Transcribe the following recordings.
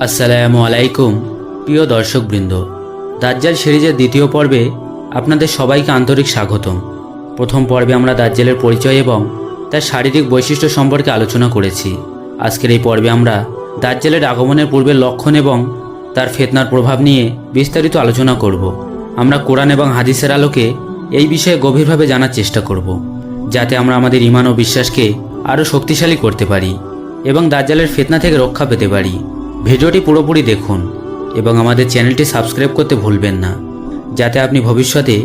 আসসালামু আলাইকুম, প্রিয় দর্শকবৃন্দ। দাজ্জাল সিরিজের দ্বিতীয় পর্বে আপনাদের সবাইকে আন্তরিক স্বাগতম। প্রথম পর্বে আমরা দাজ্জালের পরিচয় এবং তার শারীরিক বৈশিষ্ট্য সম্পর্কে আলোচনা করেছি। আজকের এই পর্বে আমরা দাজ্জালের আগমনের পূর্বের লক্ষণ এবং তার ফেতনার প্রভাব নিয়ে বিস্তারিত আলোচনা করব। আমরা কোরআন এবং হাদিসের আলোকে এই বিষয়ে গভীরভাবে জানার চেষ্টা করব, যাতে আমরা আমাদের ইমান ও বিশ্বাসকে আরও শক্তিশালী করতে পারি এবং দাজ্জালের ফেতনা থেকে রক্ষা পেতে পারি। ভিডিওটি পুরোপুরি দেখুন এবং আমাদের চ্যানেলটি সাবস্ক্রাইব করতে ভুলবেন না, যাতে আপনি ভবিষ্যতে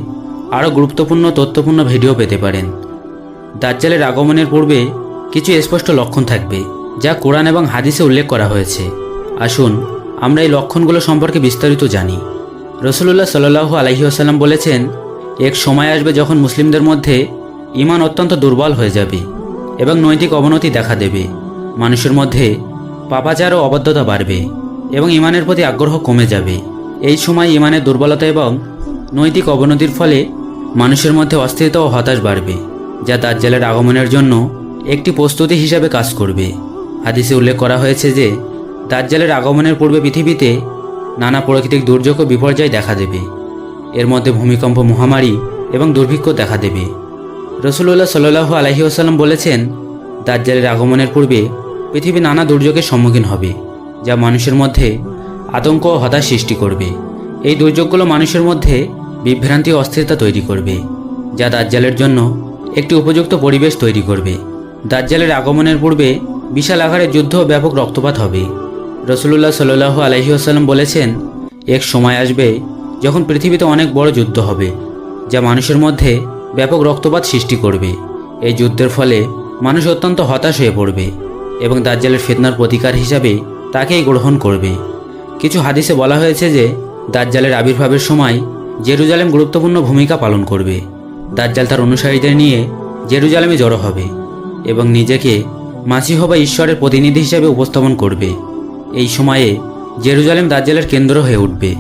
আরও গুরুত্বপূর্ণ, তথ্যপূর্ণ ভিডিও পেতে পারেন। দাজ্জালের আগমনের পূর্বে কিছু স্পষ্ট লক্ষণ থাকবে, যা কোরআন এবং হাদিসে উল্লেখ করা হয়েছে। আসুন, আমরা এই লক্ষণগুলো সম্পর্কে বিস্তারিত জানি। রসুল্লাহ সাল্লাহু আলহিউসাল্লাম বলেছেন, এক সময় আসবে যখন মুসলিমদের মধ্যে ইমান অত্যন্ত দুর্বল হয়ে যাবে এবং নৈতিক অবনতি দেখা দেবে। মানুষের মধ্যে পাপাচার ও অবদ্ধতা বাড়বে এবং ইমানের প্রতি আগ্রহ কমে যাবে। এই সময় ইমানের দুর্বলতা এবং নৈতিক অবনতির ফলে মানুষের মধ্যে অস্থিরতা ও হতাশ বাড়বে, যা দাজ্জালের আগমনের জন্য একটি প্রস্তুতি হিসাবে কাজ করবে। হাদিসে উল্লেখ করা হয়েছে যে, দাজ্জালের আগমনের পূর্বে পৃথিবীতে নানা প্রাকৃতিক দুর্যোগ ও বিপর্যয় দেখা দেবে। এর মধ্যে ভূমিকম্প, মহামারী এবং দুর্ভিক্ষ দেখা দেবে। রসুল্লাহ সাল্লু আলহি আসাল্লাম বলেছেন, দাজ্জালের আগমনের পূর্বে পৃথিবী নানা দুর্যোগের সম্মুখীন হবে, যা মানুষের মধ্যে আতঙ্ক ও হতাশ সৃষ্টি করবে। এই দুর্যোগগুলো মানুষের মধ্যে বিভ্রান্তি ও অস্থিরতা তৈরি করবে, যা দাজ্জালের জন্য একটি উপযুক্ত পরিবেশ তৈরি করবে। দাজ্জালের আগমনের পূর্বে বিশাল আকারের যুদ্ধ ও ব্যাপক রক্তপাত হবে। রসুল্লাহ সাল্লু আলহি আসাল্লাম বলেছেন, এক সময় আসবে যখন পৃথিবীতে অনেক বড় যুদ্ধ হবে, যা মানুষের মধ্যে ব্যাপক রক্তপাত সৃষ্টি করবে। এই যুদ্ধের ফলে মানুষ অত্যন্ত হতাশ হয়ে পড়বে। এবং দাজ্জালের ফেতনার প্রতিকার হিসাবে তাকেই গ্রহণ করবে। কিছু হাদিসে বলা হয়েছে যে, দাজ্জালের আবির্ভাবের সময় জেরুজালেম গুরুত্বপূর্ণ ভূমিকা পালন করবে। দাজ্জাল তার অনুসারীদের নিয়ে জেরুজালেমে জড়ো হবে এবং নিজেকে মাসিহ বা ঈশ্বরের প্রতিনিধি হিসাবে উপস্থাপন করবে। এই সময়ে জেরুজালেম দাজ্জালের কেন্দ্র হয়ে উঠবে।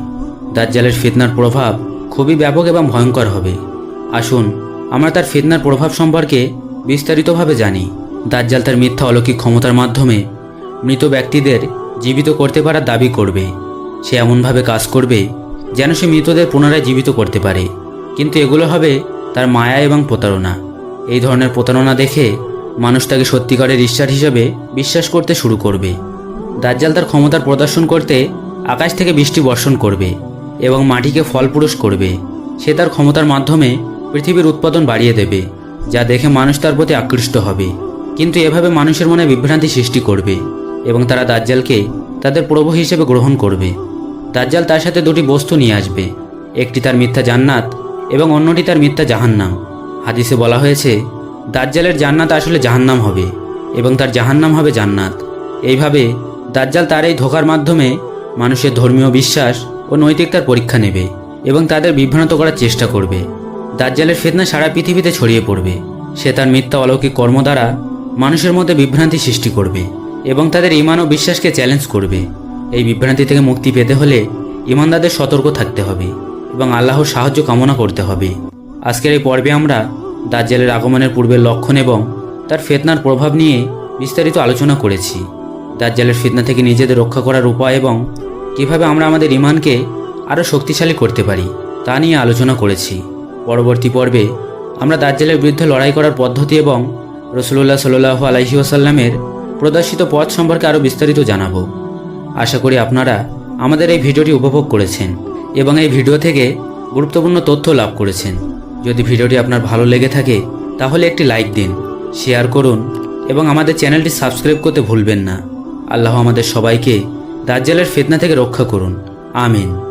দাজ্জালের ফিতনার প্রভাব খুবই ব্যাপক এবং ভয়ঙ্কর হবে। আসুন, আমরা তার ফিতনার প্রভাব সম্পর্কে বিস্তারিতভাবে জানি। দাজ্জাল তার মিথ্যা অলৌকিক ক্ষমতার মাধ্যমে মৃত ব্যক্তিদের জীবিত করতে পারার দাবি করবে। সে এমনভাবে কাজ করবে যেন সে মৃতদের পুনরায় জীবিত করতে পারে। কিন্তু এগুলো হবে তার মায়া এবং প্রতারণা। এই ধরনের প্রতারণা দেখে মানুষ তাকে সত্যিকারের ঈশ্বর হিসেবে বিশ্বাস করতে শুরু করবে। দাজ্জাল তার ক্ষমতার প্রদর্শন করতে আকাশ থেকে বৃষ্টি বর্ষণ করবে এবং মাটিকে ফলপুরুষ করবে। সে তার ক্ষমতার মাধ্যমে পৃথিবীর উৎপাদন বাড়িয়ে দেবে, যা দেখে মানুষ তার প্রতি আকৃষ্ট হবে। কিন্তু এভাবে মানুষের মনে বিভ্রান্তি সৃষ্টি করবে এবং তারা দাজ্জালকে তাদের প্রভু হিসেবে গ্রহণ করবে। দাজ্জাল তার সাথে দুটি বস্তু নিয়ে আসবে, একটি তার মিথ্যা জান্নাত এবং অন্যটি তার মিথ্যা জাহান্নাম। হাদিসে বলা হয়েছে, দাজ্জালের জান্নাত আসলে জাহান্নাম হবে এবং তার জাহান্নাম হবে জান্নাত। এইভাবে দাজ্জাল তার এই ধোকার মাধ্যমে মানুষের ধর্মীয় বিশ্বাস ও নৈতিকতার পরীক্ষা নেবে এবং তাদের বিভ্রান্ত করার চেষ্টা করবে। দাজ্জালের ফেতনা সারা পৃথিবীতে ছড়িয়ে পড়বে। সে তার মিথ্যা অলৌকিক কর্ম দ্বারা মানুষের মধ্যে বিভ্রান্তি সৃষ্টি করবে এবং তাদের ইমান ও বিশ্বাসকে চ্যালেঞ্জ করবে। এই বিভ্রান্তি থেকে মুক্তি পেতে হলে ইমানদারদের সতর্ক থাকতে হবে এবং আল্লাহর সাহায্য কামনা করতে হবে। আজকের এই পর্বে আমরা দাজ্জালের আগমনের পূর্বের লক্ষণ এবং তার ফেতনার প্রভাব নিয়ে বিস্তারিত আলোচনা করেছি। দাজ্জালের ফিতনা থেকে নিজেদের রক্ষা করার উপায় এবং কীভাবে আমরা আমাদের ইমানকে আরও শক্তিশালী করতে পারি, তা নিয়ে আলোচনা করেছি। পরবর্তী পর্বে আমরা দাজ্জালের বিরুদ্ধে লড়াই করার পদ্ধতি এবং রসুল্লাহ সাল্লু আলাইহি ওসাল্লামের প্রদর্শিত পথ সম্পর্কে আরও বিস্তারিত জানাব। আশা করি আপনারা আমাদের এই ভিডিওটি উপভোগ করেছেন এবং এই ভিডিও থেকে গুরুত্বপূর্ণ তথ্য লাভ করেছেন। যদি ভিডিওটি আপনার ভালো লেগে থাকে, তাহলে একটি লাইক দিন, শেয়ার করুন এবং আমাদের চ্যানেলটি সাবস্ক্রাইব করতে ভুলবেন না। আল্লাহ আমাদের সবাইকে দাজ্জালের ফেতনা থেকে রক্ষা করুন। আমিন।